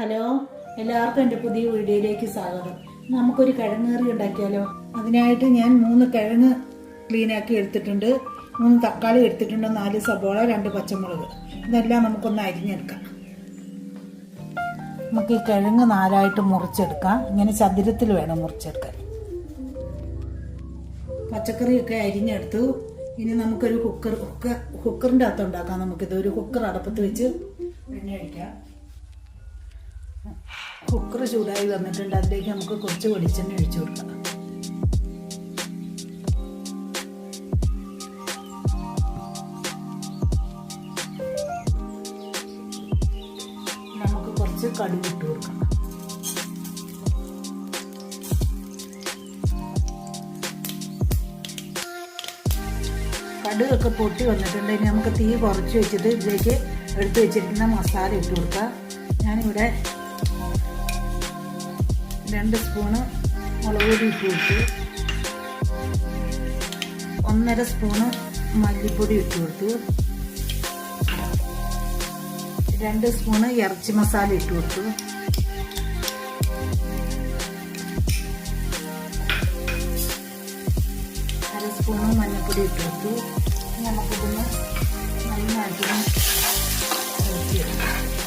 Hello എല്ലാവർക്കും എന്റെ പുതിയ വീഡിയോയിലേക്ക് സ്വാഗതം. നമുക്കൊരു കിഴങ്ങ് കറി ഉണ്ടാക്കിയാലോ? അതിനായിട്ട് ഞാൻ മൂന്ന് കിഴങ്ങ് ക്ലീനാക്കി എടുത്തിട്ടുണ്ട്. മൂന്ന് തക്കാളി എടുത്തിട്ടുണ്ട് നാല് സബോള രണ്ട് പച്ചമുളക്. ഇതെല്ലാം നമുക്കൊന്ന് അരിഞ്ഞെടുക്കാം. നമുക്ക് ഈ കിഴങ്ങ് നാലായിട്ട് മുറിച്ചെടുക്കാം. ഇങ്ങനെ ചതുരത്തിൽ വേണം മുറിച്ചെടുക്കാൻ. പച്ചക്കറിയൊക്കെ അരിഞ്ഞെടുത്തു. ഇനി നമുക്കൊരു കുക്കർ കുക്കർ കുക്കറിന്റെ അകത്ത് ഉണ്ടാക്കാം നമുക്കിത് ഒരു കുക്കർ അടപ്പത്ത് വെച്ച് എണ്ണ ഒഴിക്കാം. കുക്കർ ചൂടായി വന്നിട്ടുണ്ട്. അതിലേക്ക് നമുക്ക് കുറച്ച് വെളിച്ചെണ്ണ ഒഴിച്ചു കൊടുക്കാം. നമുക്ക് കുറച്ച് കടുക് ഇട്ട് കൊടുക്കാം. കടുകൊക്കെ പൊട്ടി വന്നിട്ടുണ്ട് ഇനി നമുക്ക് തീ കുറച്ച് വെച്ചിട്ട് ഇതിലേക്ക് എടുത്ത് വെച്ചിരിക്കുന്ന മസാല ഇട്ട് കൊടുക്കാം. ഞാനിവിടെ രണ്ട് സ്പൂണ് മുളക് പൊടി ഇട്ട് കൊടുത്തു. ഒന്നര സ്പൂണ് മല്ലിപ്പൊടി ഇട്ട് കൊടുത്തു. രണ്ട് സ്പൂണ് ഇറച്ചി മസാല ഇട്ട് കൊടുത്തു. അര സ്പൂണ് മഞ്ഞൾപ്പൊടി ഇട്ട് കൊടുത്തു. നമുക്കിതൊന്ന് നന്നായിട്ടൊന്ന് ഇളക്കിയെടുക്കാം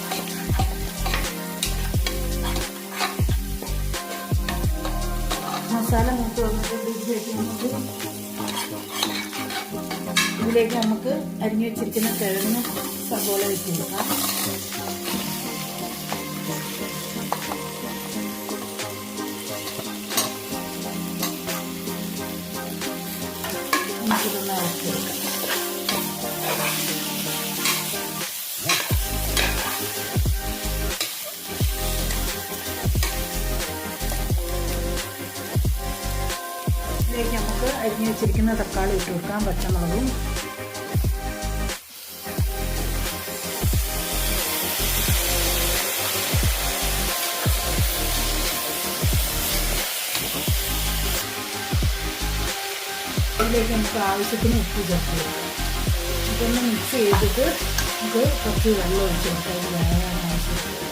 മസാല മൂത്ത് വന്നിട്ടുണ്ട് ഇതിലേക്ക് നമുക്ക് ഇതിലേക്ക് നമുക്ക് അരിഞ്ഞു വെച്ചിരിക്കുന്ന കിഴങ്ങ് സബോള വെച്ച് കൊടുക്കാം. നമുക്കിതൊന്ന് ഇളക്കിയെടുക്കാം ഇതിലേക്ക് നമുക്ക് അരിഞ്ഞു വെച്ചിരിക്കുന്ന തക്കാളി ഇട്ട് കൊടുക്കാം പച്ചമുളകും. ഇതിലേക്ക് നമുക്ക് ആവശ്യത്തിന് ഉപ്പ് ചേർത്ത് കൊടുക്കാം. ഇതൊന്ന് മിക്സ് ചെയ്തിട്ട് നമുക്ക് കുറച്ച് വെള്ളം ഒഴിച്ച് കൊടുക്കാം. വേകാൻ ആവശ്യത്തിന്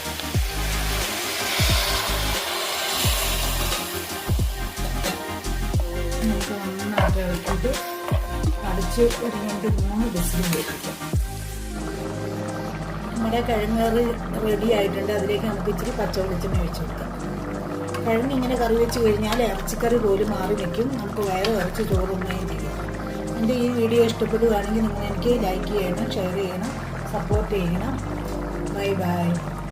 ഇളക്കിയിട്ട് അടച്ച് ഒരു രണ്ട് മൂന്ന് ബസ്സിൽ വെക്കുക നമ്മുടെ കിഴങ്ങേറ് റെഡി ആയിട്ടുണ്ട്. അതിലേക്ക് നമുക്ക് ഇച്ചിരി പച്ച വെളിച്ചെണ്ണ ഒഴിച്ച് കൊടുക്കാം. കിഴങ്ങ് ഇങ്ങനെ കറി വെച്ച് കഴിഞ്ഞാൽ ഇറച്ചിക്കറി പോലും മാറി നിൽക്കും. നമുക്ക് വയറ് ഇറച്ചി ചോറുണ്ണുകയും ചെയ്യും. എന്റെ ഈ വീഡിയോ ഇഷ്ടപ്പെടുകയാണെങ്കിൽ നിങ്ങൾ എനിക്ക് ലൈക്ക് ചെയ്യണം ഷെയർ ചെയ്യണം സപ്പോർട്ട് ചെയ്യണം. Bye bye